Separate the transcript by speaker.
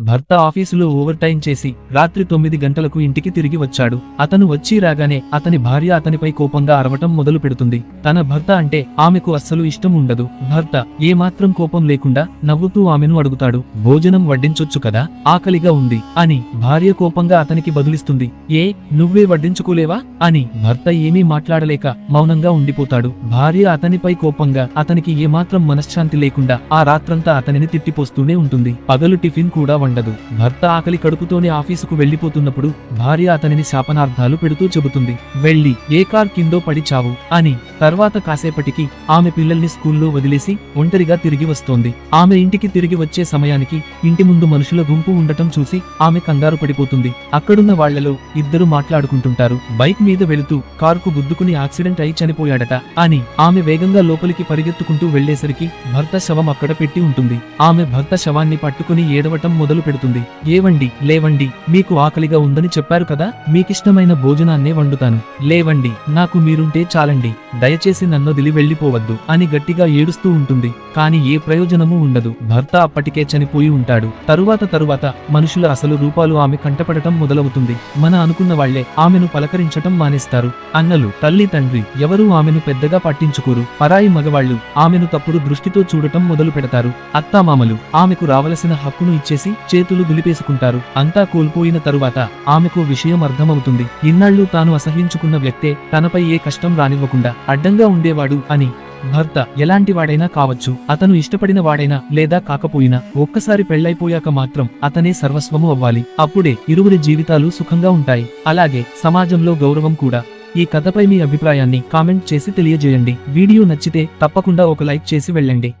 Speaker 1: భర్త ఆఫీసులో over time చేసి రాత్రి తొమ్మిది గంటలకు ఇంటికి తిరిగి వచ్చాడు. అతను వచ్చి రాగానే అతని భార్య అతనిపై కోపంగా అరవటం మొదలు పెడుతుంది. తన భర్త అంటే ఆమెకు అస్సలు ఇష్టం ఉండదు. భర్త ఏమాత్రం కోపం లేకుండా నవ్వుతూ ఆమెను అడుగుతాడు. భోజనం వడ్డించొచ్చు కదా? ఆకలిగా ఉంది అని భార్య కోపంగా అతనికి బదులిస్తుంది. ఏ? నువ్వే వడ్డించుకోలేవా? అని భర్త ఏమీ మాట్లాడలేక మౌనంగా ఉండిపోతాడు. భార్య అతనిపై కోపంగా అతనికి ఏమాత్రం మనశ్శాంతి లేకుండా ఆ రాత్రంతా అతనిని తిట్టిపోస్తూనే ఉంటుంది. పగలు టిఫిన్ కూడా ఉండదు. భర్త ఆకలి కడుపుతోనే ఆఫీసుకు వెళ్ళిపోతున్నప్పుడు భార్య అతనిని శాపనార్థాలు పెడుతూ చెబుతుంది. వెళ్ళి ఏ కార్ కిందో పడి చావు అని. తర్వాత కాసేపటికి ఆమె పిల్లల్ని స్కూల్లో వదిలేసి ఒంటరిగా తిరిగి వస్తోంది. ఆమె ఇంటికి తిరిగి వచ్చే సమయానికి ఇంటి ముందు మనుషుల గుంపు ఉండటం చూసి ఆమె కంగారు పడిపోతుంది. అక్కడున్న వాళ్ళలో ఇద్దరు మాట్లాడుకుంటుంటారు. బైక్ మీద వెళుతూ కారుకు గుద్దుకుని యాక్సిడెంట్ అయి చనిపోయాడట. అని ఆమె వేగంగా లోపలికి పరిగెత్తుకుంటూ వెళ్ళేసరికి భర్త శవం అక్కడ పెట్టి ఉంటుంది. ఆమె భర్త శవాన్ని పట్టుకుని ఏడవటం మొదలు పెడుతుంది. ఏవండి లేవండి మీకు ఆకలిగా ఉందని చెప్పారు కదా? మీకిష్టమైన భోజనాన్నే వండుతాను. లేవండి నాకు మీరుంటే చాలండి. దయచేసి నన్నొదిలి వెళ్ళిపోవద్దు అని గట్టిగా ఏడుస్తూ ఉంటుంది. కాని ఏ ప్రయోజనమూ ఉండదు. భర్త అప్పటికే చనిపోయి ఉంటాడు. తరువాత తరువాత మనుషుల అసలు రూపాలు ఆమె కంటపడటం మొదలవుతుంది. మన అనుకున్న వాళ్ళే ఆమెను పలకరించటం మానేస్తారు. అన్నలు తల్లి తండ్రి ఎవరూ ఆమెను పెద్దగా పట్టించుకోరు. పరాయి మగవాళ్ళు ఆమెను తప్పుడు దృష్టితో చూడటం మొదలు పెడతారు. అత్తామామలు ఆమెకు రావలసిన హక్కును ఇచ్చేసి చేతులు దులిపేసుకుంటారు. అంతా కోల్పోయిన తరువాత ఆమెకు విషయం అర్థమవుతుంది. ఇన్నాళ్ళు తాను అసహించుకున్న వ్యక్తే తనపై ఏ కష్టం రానివ్వకుండా అడ్డంగా ఉండేవాడు అని. భర్త ఎలాంటి వాడైనా కావచ్చు అతను ఇష్టపడిన వాడైనా లేదా కాకపోయినా ఒక్కసారి పెళ్ళైపోయాక మాత్రం అతనే సర్వస్వము అవ్వాలి. అప్పుడే ఇరువురి జీవితాలు సుఖంగా ఉంటాయి. అలాగే సమాజంలో గౌరవం కూడా. ఈ కథపై మీ అభిప్రాయాన్ని కామెంట్ చేసి తెలియజేయండి. వీడియో నచ్చితే తప్పకుండా ఒక లైక్ చేసి వెళ్ళండి.